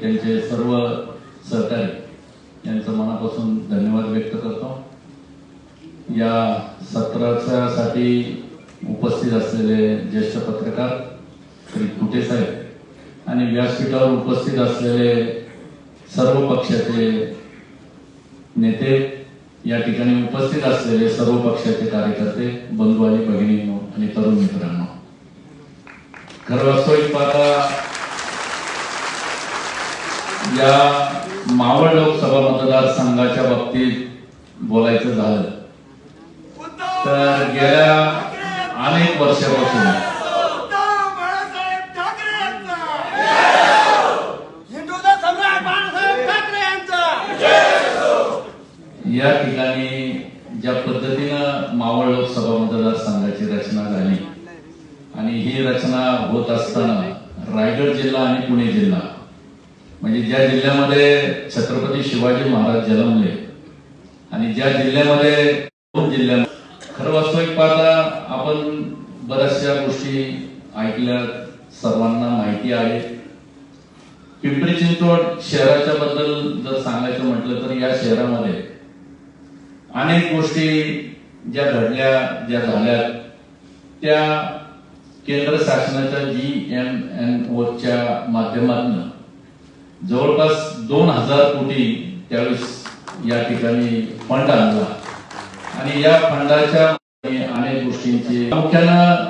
त्यांचे सर्व सहकारी यांचं मनापासून धन्यवाद व्यक्त करतो. या सत्राच्या उपस्थित असलेले ज्येष्ठ पत्रकार श्री कुटे साहेब आणि व्यासपीठावर उपस्थित असलेले सर्व पक्षाचे नेते या ठिकाणी उपस्थित असलेले सर्व पक्षाचे कार्यकर्ते बंधू आणि भगिनींनो आणि तरुण मित्रांनो. खरं वास्तविक पाहता या मावळ लोकसभा मतदारसंघाच्या बाबतीत बोलायचं झालं. तर गेल्या अनेक वर्षापासून या ठिकाणी ज्या पद्धतीनं मावळ लोकसभा मतदारसंघाची रचना झाली आणि ही रचना होत असताना रायगड जिल्हा आणि पुणे जिल्हा म्हणजे ज्या जिल्ह्यामध्ये छत्रपती शिवाजी महाराज जन्मले आणि ज्या जिल्ह्यामध्ये दोन जिल्ह्या खरं वास्तविक पाहता आपण बऱ्याचशा गोष्टी ऐकल्या सर्वांना माहिती आहे. पिंपरी चिंचवड शहराच्या बद्दल जर सांगायचं म्हटलं तर या शहरामध्ये अनेक गोष्टी ज्या घडल्या ज्या झाल्या त्या केंद्र शासनाच्या जी एम एन ओच्या माध्यमातून जवळपास दोन हजार कोटी त्यावेळेस या ठिकाणी फंड आणला. आणि या फंडाच्या अनेक गोष्टींचे प्रामुख्यानं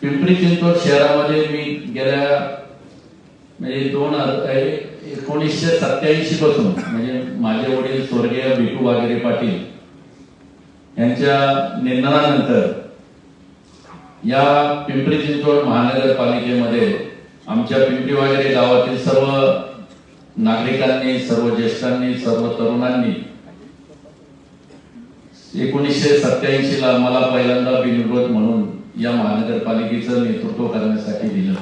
पिंपरी चिंचवड शहरामध्ये मी गेल्या म्हणजे दोन हजार एकोणीसशे सत्याऐंशी पासून म्हणजे माझे वडील स्वर्गीय भिकू वागेरे पाटील यांच्या निधनानंतर या पिंपरी चिंचवड महानगरपालिकेमध्ये आमच्या पिंपरी वागेरे गावातील सर्व नागरिकांनी सर्व ज्येष्ठांनी सर्व तरुणांनी एकोणीसशे सत्याऐंशी ला मला पहिल्यांदा बिनविरोध म्हणून या महानगरपालिकेचं नेतृत्व करण्यासाठी दिलं.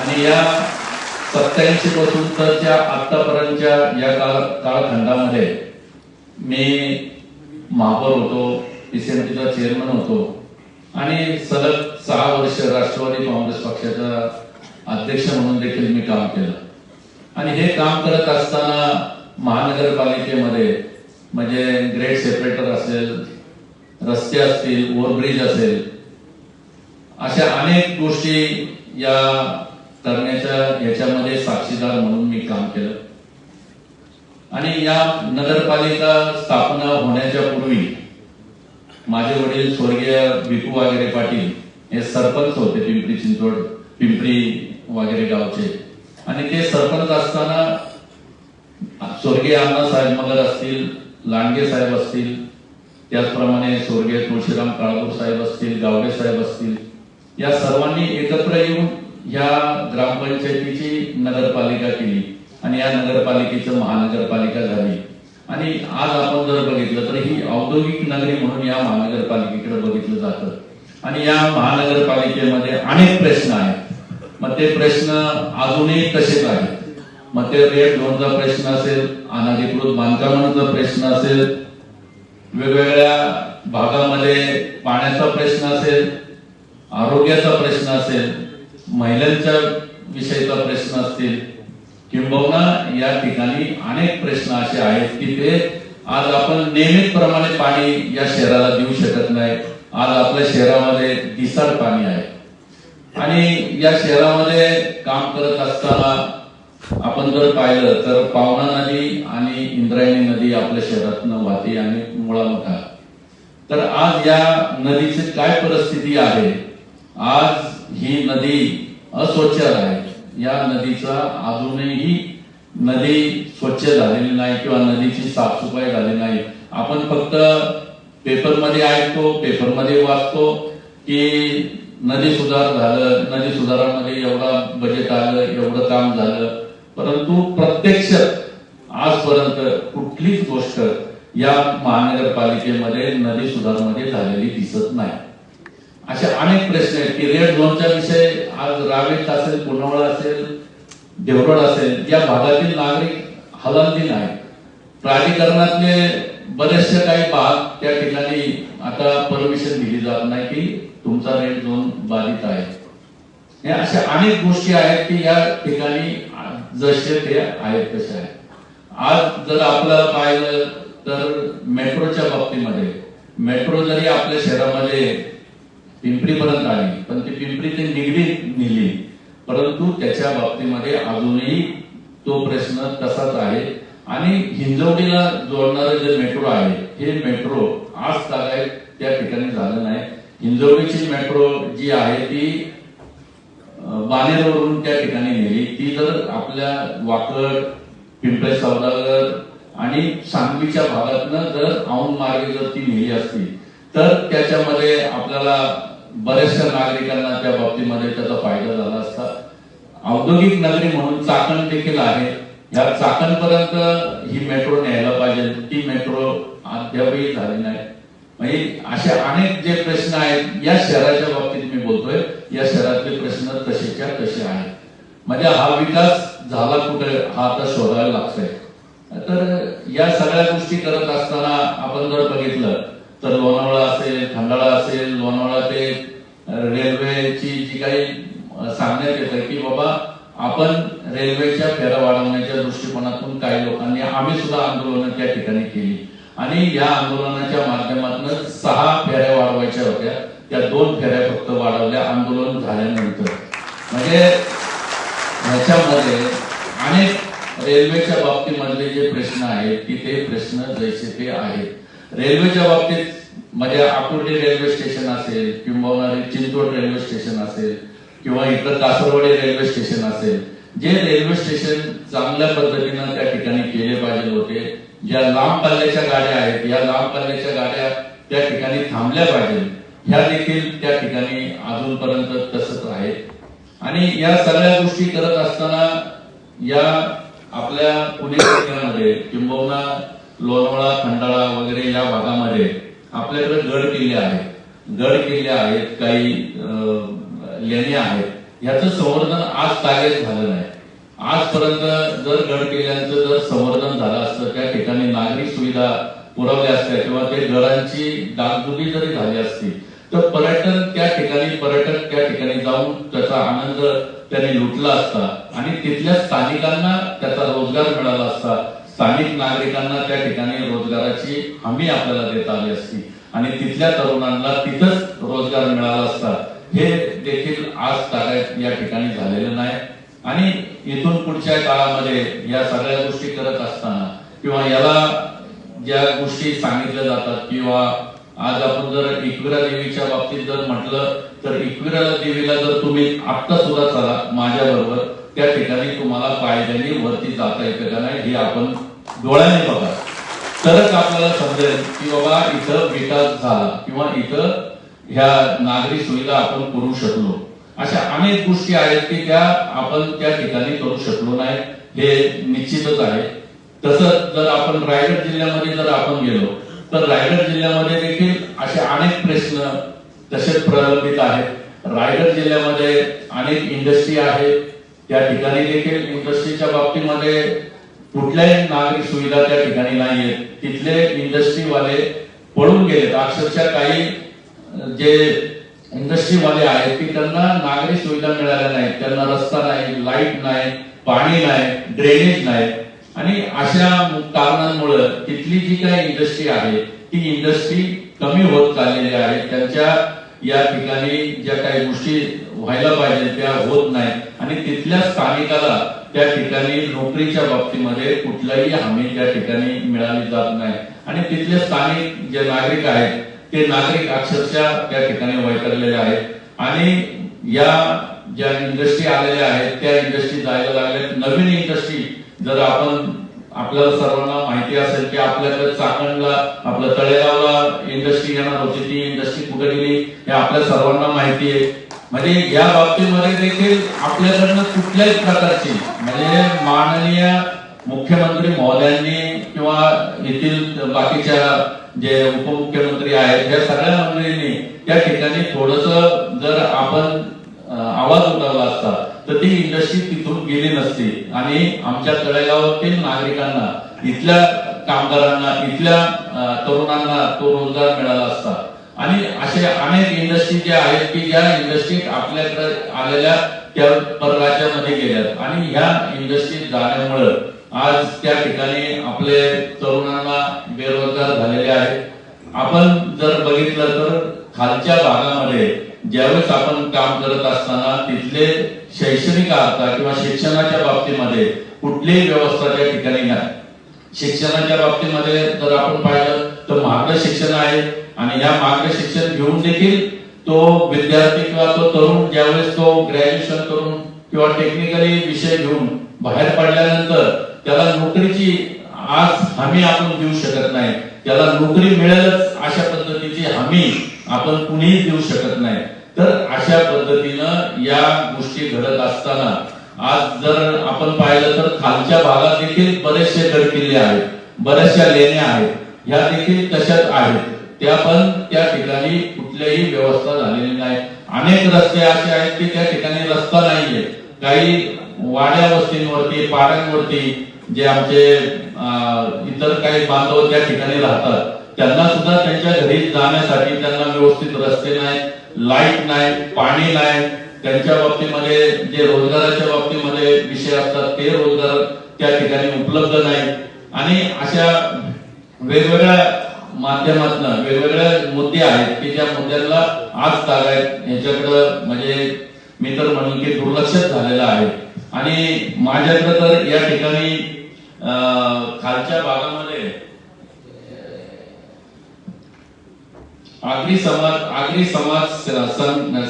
आणि या सत्याऐंशी पासून तरच्या आतापर्यंतच्या या काळ कालखंडामध्ये मी महापौर होतो पीसीएमटीचा चेअरमन होतो आणि सलग सहा वर्ष राष्ट्रवादी काँग्रेस पक्षाचा अध्यक्ष म्हणून देखील मी काम केलं. आणि हे काम करत असताना महानगरपालिकेमध्ये म्हणजे ग्रेड सेपरेटर असेल रस्ते असतील ओव्हरब्रिज असेल अशा अनेक गोष्टी या करण्याच्या याच्यामध्ये साक्षीदार म्हणून मी काम केलं. आणि या नगरपालिका स्थापना होण्याच्या पूर्वी माझे वडील स्वर्गीय विपू वागेरे पाटील हे सरपंच होते पिंपरी चिंचवड पिंपरी वगैरे गावचे. आणि ते सरपंच असताना स्वर्गीय अण्णासाहेब मगर असतील लांडगे साहेब असतील त्याचप्रमाणे स्वर्गीय तुळशीराम काळभोर साहेब असतील गावडे साहेब असतील या सर्वांनी एकत्र येऊन या ग्रामपंचायतीची नगरपालिका केली आणि या नगरपालिकेचं महानगरपालिका झाली. आणि आज आपण जर बघितलं तर ही औद्योगिक नगरी म्हणून या महानगरपालिकेकडे बघितलं जातं. आणि या महानगरपालिकेमध्ये अनेक प्रश्न आहेत. मग ते प्रश्न अजूनही तसेच आहेत. मग ते रेट लोनचा प्रश्न असेल अनाधिकृत बांधकामांचा प्रश्न असेल वेगवेगळ्या भागामध्ये पाण्याचा प्रश्न असेल आरोग्याचा प्रश्न असेल महिलांच्या विषयीचा प्रश्न असतील किंबहुना या ठिकाणी अनेक प्रश्न असे आहेत की ते आज आपण नियमितप्रमाणे पाणी या शहराला देऊ शकत नाही. आज आपल्या शहरामध्ये दिसाड पाणी आहे. आणि या शहरामध्ये काम करत असताना आपण जर पाहिलं तर पावना नदी आणि इंद्रायणी नदी आपल्या शहरातनं वाहते आणि मुळामठा तर आज या नदीची काय परिस्थिती आहे? आज ही नदी अस्वच्छ आहे. या नदीचा अजूनही नदी स्वच्छ झालेली नाही किंवा नदीची साफसफाई झाली नाही. आपण फक्त पेपरमध्ये ऐकतो पेपरमध्ये वाचतो की नदी सुधार झालं नदी सुधारामध्ये एवढा बजेट आलं एवढं काम झालं. परंतु प्रत्यक्ष आजपर्यंत कुठलीच गोष्ट या महानगरपालिकेमध्ये नदी सुधारमध्ये झालेली दिसत नाही. असे अनेक प्रश्न आहेत. की रेड झोनचा विषय आज रावेत असेल पुनवळा असेल देवगड असेल या भागातील नागरिक हलालती नाही. प्राधिकरणातले बऱ्याचशा काही भाग त्या ठिकाणी आता परमिशन दिली जात नाही की तुमचा रेड झोन बाधित आहे. अशा अनेक गोष्टी आहेत की या ठिकाणी जसे ते आहेत तसे आहेत. आज जर आपलं पाहिलं तर मेट्रोच्या बाबतीमध्ये मेट्रो जरी आपल्या शहरामध्ये पिंपरीपर्यंत आली पण ती पिंपरी ते निगडीत नेली परंतु त्याच्या बाबतीमध्ये अजूनही तो प्रश्न तसाच आहे. आणि हिंजवडीला जोडणारे जे मेट्रो आहे हे मेट्रो आज काय त्या ठिकाणी झालं नाही. हिंजवडीची मेट्रो जी आहे ती बानेरवरून त्या ठिकाणी नेली. ती जर आपल्या वाकड पिंपळे सौदागर आणि सांगलीच्या भागातनं जर औंध मार्गे जर ती नेली असती तर त्याच्यामध्ये आपल्याला बऱ्याचशा नागरिकांना त्या बाबतीमध्ये त्याचा फायदा झाला असता. औद्योगिक नगरी म्हणून चाकण देखील आहे. या चाकणपर्यंत ही मेट्रो न्यायला पाहिजे. ती मेट्रो अद्यापही झाली नाही. म्हणजे असे अनेक जे प्रश्न आहेत या शहराच्या बाबतीत मी बोलतोय. या शहरातले प्रश्न तसेच्या तसे आहेत. म्हणजे हा विकास झाला कुठे हा आता शोधायला लागतोय. तर या सगळ्या गोष्टी करत असताना आपण जर बघितलं तर लोणावळा असेल खंडाळा असेल लोणावळा ते रेल्वेची जी काही सांगण्यात येतं की बाबा आपण रेल्वेच्या फेऱ्या वाढवण्याच्या दृष्टिकोनातून काही लोकांनी आम्ही सुद्धा आंदोलन त्या ठिकाणी केली. आणि या आंदोलनाच्या माध्यमातून सहा फेऱ्या वाढवायच्या होत्या. त्या दोन फेऱ्या फक्त वाढवल्या आंदोलन झाल्यानंतर. म्हणजे ह्याच्यामध्ये अनेक रेल्वेच्या बाबतीमधले जे प्रश्न आहेत की ते प्रश्न जैसे ते आहेत. रेल्वेच्या बाबतीत म्हणजे आकुर्डी रेल्वे स्टेशन असेल किंवा चिंचवड रेल्वे स्टेशन असेल किंवा इतर कासरवाडी रेल्वे स्टेशन असेल जे रेल्वे स्टेशन चांगल्या पद्धतीनं त्या ठिकाणी केले पाहिजे होते ज्या लांब पल्ल्याच्या गाड्या आहेत या लांब पल्ल्याच्या गाड्या त्या ठिकाणी थांबल्या पाहिजे ह्या देखील त्या ठिकाणी अजूनपर्यंत तसंच आहे. आणि या सगळ्या गोष्टी करत असताना या आपल्या पुणे जिल्ह्यामध्ये किंबहुना लोणावळा खंडाळा वगैरे या भागामध्ये आपल्याकडे गड किल्ले आहेत. गड किल्ले आहेत काही अं, लेण्या आहेत. याचं संवर्धन आज तागेत झालं नाही. आजपर्यंत जर गड किल्ल्यांचं जर संवर्धन झालं असतं त्या ठिकाणी नागरिक सुविधा पुरवल्या असत्या किंवा ते गडांची डागडुगी जरी झाली असती तर पर्यटन त्या ठिकाणी पर्यटक त्या ठिकाणी जाऊन त्याचा आनंद त्यांनी लुटला असता आणि तिथल्या स्थानिकांना त्याचा रोजगार मिळाला असता स्थानिक नागरिकांना त्या ठिकाणी रोजगाराची हमी आपल्याला देता आली असती आणि तिथल्या तरुणांना तिथंच रोजगार मिळाला असता हे देखील आज तागायत या ठिकाणी झालेलं नाही. आणि इथून पुढच्या काळामध्ये या सगळ्या गोष्टी करत असताना किंवा याला ज्या गोष्टी सांगितल्या जातात किंवा आज आपण जर इक्विरा देवीच्या बाबतीत जर म्हटलं तर इक्विरा देवीला जर तुम्ही आत्ता सुद्धा चला माझ्या बरोबर त्या ठिकाणी तुम्हाला पायद्याने वरती जाता येतं का नाही हे आपण डोळ्याने बघा. तरच आपल्याला समजेल की बाबा इथं विकास झाला किंवा इथं ह्या नागरी सुविधा आपण करू शकलो. अशा अनेक गोष्टी आहेत की त्या आपण त्या ठिकाणी करू शकलो नाही. हे निश्चितच आहे. तसंच जर आपण रायगड जिल्ह्यामध्ये जर आपण गेलो तर रायगड जिल्ह्यामध्ये देखील असे अनेक प्रश्न तसेच प्रलंबित आहेत. रायगड जिल्ह्यामध्ये अनेक इंडस्ट्री आहेत. त्या ठिकाणी देखील इंडस्ट्रीच्या बाबतीमध्ये कुठल्याही नागरिक सुविधा त्या ठिकाणी नाहीयेत. तिथले इंडस्ट्रीवाले पळून गेलेत. अक्षरशः काही जे इंडस्ट्रीमध्ये आहेत की त्यांना नागरी सुविधा मिळाल्या नाहीत. त्यांना रस्ता नाही लाइट नाही पाणी नाही ड्रेनेज नाही. आणि अशा कारणांमुळे तिथली जी काही इंडस्ट्री आहे ती इंडस्ट्री कमी होत चाललेली आहे. त्यांच्या या ठिकाणी ज्या काही गोष्टी व्हायला पाहिजे त्या होत नाही. आणि तिथल्या स्थानिकाला त्या ठिकाणी नोकरीच्या बाबतीमध्ये कुठलाही हमी त्या ठिकाणी मिळाली जात नाही. आणि तिथले स्थानिक जे नागरिक आहेत ते नागरिक अक्षरशः त्या ठिकाणी वैतरलेले आहेत. आणि या ज्या इंडस्ट्री आलेल्या आहेत त्या इंडस्ट्री जायला लागल्यात. नवीन इंडस्ट्री जर आपण आपल्याला सर्वांना माहिती असेल की आपल्याकडे चाकणला आपल्या तळेगावला इंडस्ट्री येणार होती ती इंडस्ट्री कुठे गेली हे आपल्या सर्वांना माहिती आहे. म्हणजे या बाबतीमध्ये देखील आपल्याकडनं कुठल्याही प्रकारची म्हणजे माननीय मुख्यमंत्री महोदयांनी किंवा येथील बाकीच्या जे उपमुख्यमंत्री आहेत या सगळ्या मंडळींनी त्या ठिकाणी थोडस जर आपण आवाज उठवला असता तर ती इंडस्ट्री तिथून गेली नसती. आणि आमच्या तळेगावातील नागरिकांना इथल्या कामगारांना इथल्या तरुणांना तो रोजगार मिळाला असता. आणि असे अनेक इंडस्ट्री ज्या आहेत की ज्या इंडस्ट्रीत आपल्याकडे आलेल्या त्या परराज्यामध्ये गेल्यात. आणि ह्या इंडस्ट्रीत जाण्यामुळं आज त्या ठिकाणी आपले तरुणांना बेरोजगार झालेले आहेत. आपण जर बघितलं तर खालच्या भागामध्ये ज्यावेळेस आपण काम करत असताना तिथले शैक्षणिक अर्थ किंवा शिक्षणाच्या बाबतीमध्ये कुठलीही व्यवस्था त्या ठिकाणी नाही. शिक्षणाच्या बाबतीमध्ये जर आपण पाहिलं तर मागं शिक्षण आहे आणि या मागं शिक्षण घेऊन देखील तो विद्यार्थी किंवा तो तरुण ज्यावेळेस तो ग्रॅज्युएशन करून किंवा टेक्निकली विषय घेऊन बाहेर पडल्यानंतर त्याला नोकरीची आज हमी आपण देऊ शकत नाही. त्याला नोकरी मिळेलच अशा पद्धतीची हमी आपण कुणीही देऊ शकत नाही. तर अशा पद्धतीनं या गोष्टी घडत असताना आज जर आपण पाहिलं तर खालच्या भागात देखील बरेचसे गडकिल्ले आहेत बऱ्याचशा लेण्या आहेत. ह्या देखील तशाच आहेत. त्या पण त्या ठिकाणी कुठल्याही व्यवस्था झालेली नाही. अनेक रस्ते असे आहेत की त्या ठिकाणी रस्ता नाहीये. काही वाड्या वस्तींवरती पाड्यांवरती जे आमचे इतर काही बांधव त्या ठिकाणी राहतात त्यांना सुद्धा त्यांच्या घरी जाण्यासाठी त्यांना व्यवस्थित रस्ते नाही लाइट नाही पाणी नाही. त्यांच्या बाबतीमध्ये जे रोजगाराच्या बाबतीमध्ये विषय असतात ते रोजगार त्या ठिकाणी उपलब्ध नाही. आणि अशा वेगवेगळ्या माध्यमातून वेगवेगळे मुद्दे आहेत की ज्या मुद्द्यांना आज तागायत याच्याकडं म्हणजे मी तर म्हणून की दुर्लक्षच झालेलं आहे. आणि माझ्याकडे तर या ठिकाणी खालच्या भागामध्ये आगरी समाज आगरी समाज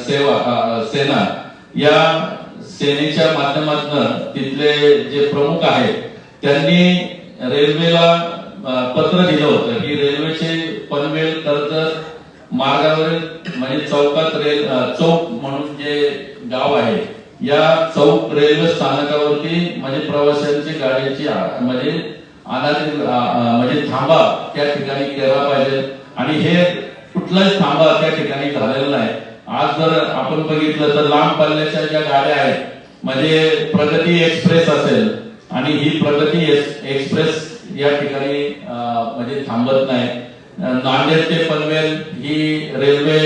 सेवा सेना या सेनेच्या माध्यमातून तिथले जे प्रमुख आहेत त्यांनी रेल्वेला पत्र दिलं होतं की रेल्वेचे पनवेल कर्जत मार्गावरील म्हणजे चौकात रेल चौक म्हणून जे गाव आहे या चौक रेल्वे स्थानकावरती म्हणजे प्रवाशांची गाडीची म्हणजे अनाधिक म्हणजे थांबा त्या ठिकाणी केला पाहिजे. आणि हे कुठलाच थांबा त्या ठिकाणी झालेला नाही. आज जर आपण बघितलं तर लांब पल्ल्याच्या ज्या गाड्या आहेत म्हणजे प्रगती एक्सप्रेस असेल आणि ही प्रगती एक्सप्रेस या ठिकाणी म्हणजे थांबत नाही. नांदेड ते पनवेल ही रेल्वे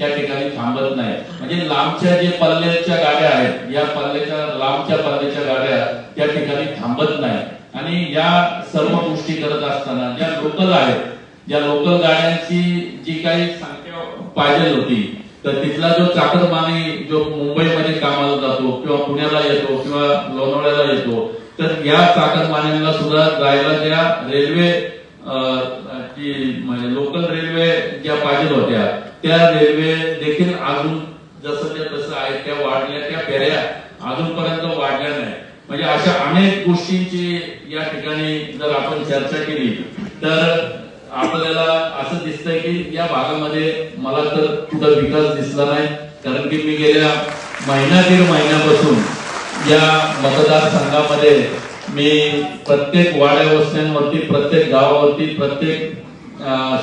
त्या ठिकाणी थांबत नाही म्हणजे लांबच्या जे पल्ल्याच्या गाड्या आहेत या पल्ल्याच्या लांबच्या पल्ल्याच्या गाड्या त्या ठिकाणी थांबत नाही आणि या सर्व गोष्टी करत असताना ज्या लोकल आहेत ज्या लोकल गाड्यांची जी काही संख्या पाहिजे होती तर तिथला जो चाकरमानी जो मुंबईमध्ये कामाला जातो किंवा पुण्याला येतो किंवा लोणावळ्याला येतो तर या चाकरमान्यांना सुद्धा जायला त्या रेल्वे म्हणजे लोकल रेल्वे ज्या पाहिजे होत्या त्या रेल्वे देखील अजून जसं त्या तसं आहेत त्या वाढल्या त्या फेऱ्या अजूनपर्यंत वाढल्या नाही. म्हणजे अशा अनेक गोष्टींची या ठिकाणी जर आपण चर्चा केली तर आपल्याला असं दिसतंय की या भागामध्ये मला तर कुठं विकास दिसला नाही. कारण की मी गेल्या महिना दीड महिन्यापासून या मतदारसंघामध्ये मी प्रत्येक वाड्या वस्त्यांवरती प्रत्येक गावावरती प्रत्येक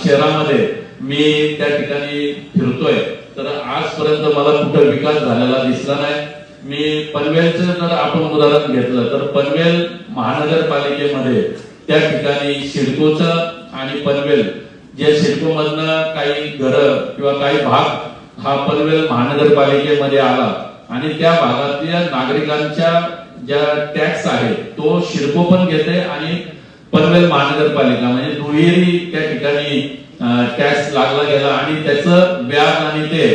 शहरामध्ये मी त्या ठिकाणी फिरतोय. तर आजपर्यंत मला कुठं विकास झालेला दिसला नाही. मी पनवेलचं जर आपण उदाहरण घेतलं तर पनवेल महानगरपालिकेमध्ये त्या ठिकाणी सिडकोचं आणि पनवेल जे सिडको मधनं काही घरं किंवा काही भाग हा पनवेल महानगरपालिकेमध्ये आला. आणि त्या भागातल्या नागरिकांच्या ज्या टॅक्स आहे तो शिडको पण घेते आणि पनवेल महानगरपालिका म्हणजे दुहेरी त्या ठिकाणी टॅक्स लागला गेला आणि त्याचं व्याज आणि ते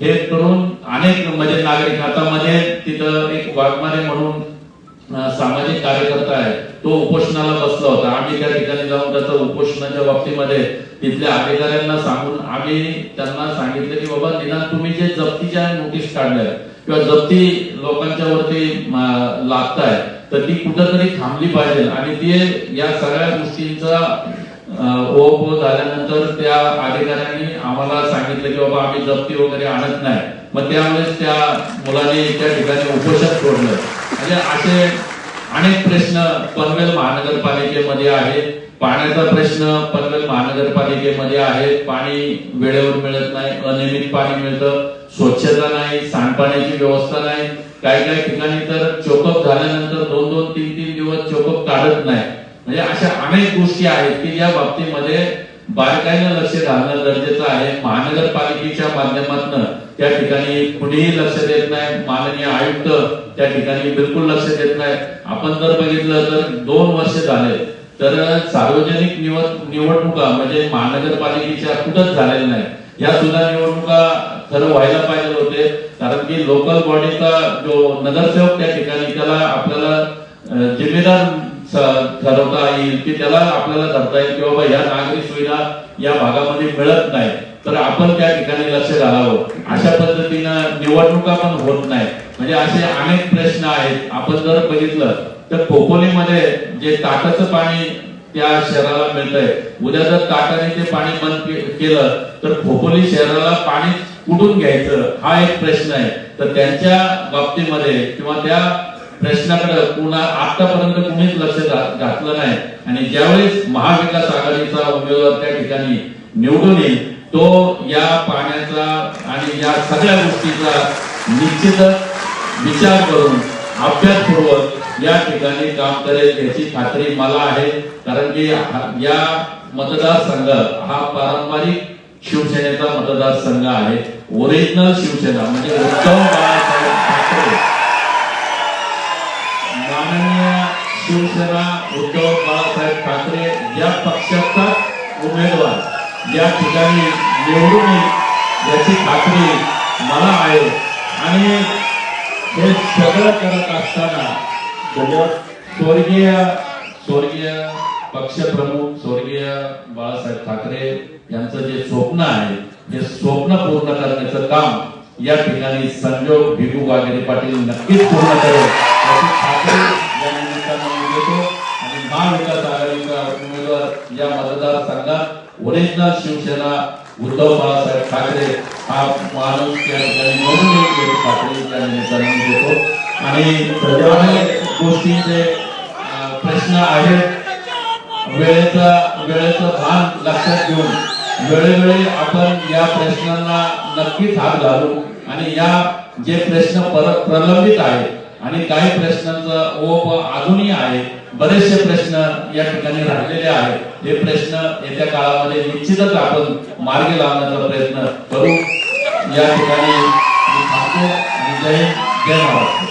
हे करून अनेक म्हणजे नागरिक आता मध्ये तिथं एक वाघमारे म्हणून सामाजिक कार्यकर्ता आहे तो उपोषणाला बसला होता. आम्ही त्या ठिकाणी जाऊन त्याचं उपोषणाच्या बाबतीमध्ये तिथल्या अधिकाऱ्यांना सांगून आम्ही त्यांना सांगितलं की बाबा निदान तुम्ही जे जप्तीच्या नोटीस काढल्या किंवा जप्ती लोकांच्या वरती लागताय तर ती कुठंतरी थांबली पाहिजे. आणि ते या सगळ्या गोष्टींचा ओप झाल्यानंतर त्या अधिकाऱ्यांनी आम्हाला सांगितलं की बाबा आम्ही जप्ती वगैरे आणत नाही. मग त्यामुळेच त्या मुलाने त्या ठिकाणी उपोषण सोडलं. म्हणजे असे अनेक प्रश्न पनवेल महानगरपालिकेमध्ये आहेत. पाण्याचा प्रश्न पनवेल महानगरपालिकेमध्ये आहे पाणी वेळेवर मिळत नाही अनियमित पाणी मिळतं. स्वच्छता नाही सांडपाण्याची व्यवस्था नाही काही काही ठिकाणी तर चोकअप झाल्यानंतर दोन दोन तीन तीन दिवस चोकअप काढत नाही. म्हणजे अशा अनेक गोष्टी आहेत की ज्या बाबतीमध्ये बारकाईनं लक्ष घालणं गरजेचं आहे. महानगरपालिकेच्या माध्यमातून त्या ठिकाणी कुणीही लक्ष देत नाही. माननीय आयुक्त त्या ठिकाणी बिलकुल लक्ष देत नाही. आपण जर बघितलं तर दोन वर्ष झाले तर सार्वजनिक निवड निवडणुका म्हणजे महानगरपालिकेच्या कुठंच झालेल्या नाही या सुद्धा निवडणुका खरं व्हायला पाहिजे होते. कारण की लोकल बॉडीचा जो नगरसेवक त्या ठिकाणी त्याला आपल्याला जिम्मेदार ठरवता येईल की त्याला आपल्याला धरता येईल की बाबा या नागरी सुविधा या भागामध्ये मिळत नाही. तर आपण त्या ठिकाणी लक्ष घालावं. अशा पद्धतीनं निवडणुका पण होत नाही म्हणजे असे अनेक प्रश्न आहेत. आपण जर बघितलं तर खोपोलीमध्ये जे ताटाचं पाणी त्या शहराला मिळतंय उद्या जर ताटाने ते पाणी बंद केलं तर खोपोली शहराला पाणी कुठून घ्यायचं? हा एक प्रश्न आहे. तर त्यांच्या बाबतीमध्ये किंवा त्या प्रश्नाकडे पुन्हा आतापर्यंत कुणीच लक्ष घातलं नाही. आणि ज्यावेळेस महाविकास आघाडीचा उमेदवार त्या ठिकाणी निवडून येईल तो या पाण्याचा आणि या सगळ्या गोष्टीचा निश्चित विचार करून अभ्यासपूर्वक या ठिकाणी काम करेल याची खात्री मला आहे. कारण की या मतदारसंघ हा पारंपरिक शिवसेनेचा मतदारसंघ आहे. ओरिजिनल शिवसेना म्हणजे उद्धव बाळासाहेब ठाकरे. माननीय शिवसेना उद्धव बाळासाहेब ठाकरे या पक्षाचा उमेदवार. या ठिकाणी निवडून याची खात्री मला आहे. आणि हे सगळं करत असताना स्वर्गीय स्वर्गीय पक्षप्रमुख स्वर्गीय बाळासाहेब ठाकरे यांचं जे स्वप्न आहे हे स्वप्न पूर्ण करण्याचं काम या ठिकाणी संजोग भिगू वागेरे पाटील नक्कीच पूर्ण करेल. याची खात्री या निमित्तानं देतो. आणि महाविकास आघाडीचा उमेदवार या मतदारसंघात ओरिजिनल शिवसेना उद्धव बाळासाहेब ठाकरे हा माणूस या ठिकाणी निवडून येईल या निमित्तानं देतो. आणि अनेक गोष्टींचे प्रश्न आहेत. वेळेचा वेळेचं भान लक्षात घेऊन वेळोवेळी आपण या प्रश्नांना नक्कीच हात घालू आणि या जे प्रश्न परत प्रलंबित आहेत आणि काही प्रश्नांचा ओप अजूनही आहे बरेचसे प्रश्न या ठिकाणी राहिलेले आहेत. हे प्रश्न येत्या काळामध्ये निश्चितच आपण मार्गी लावण्याचा प्रयत्न करू. या ठिकाणी मी थांबतो. जय जय महाराष्ट्र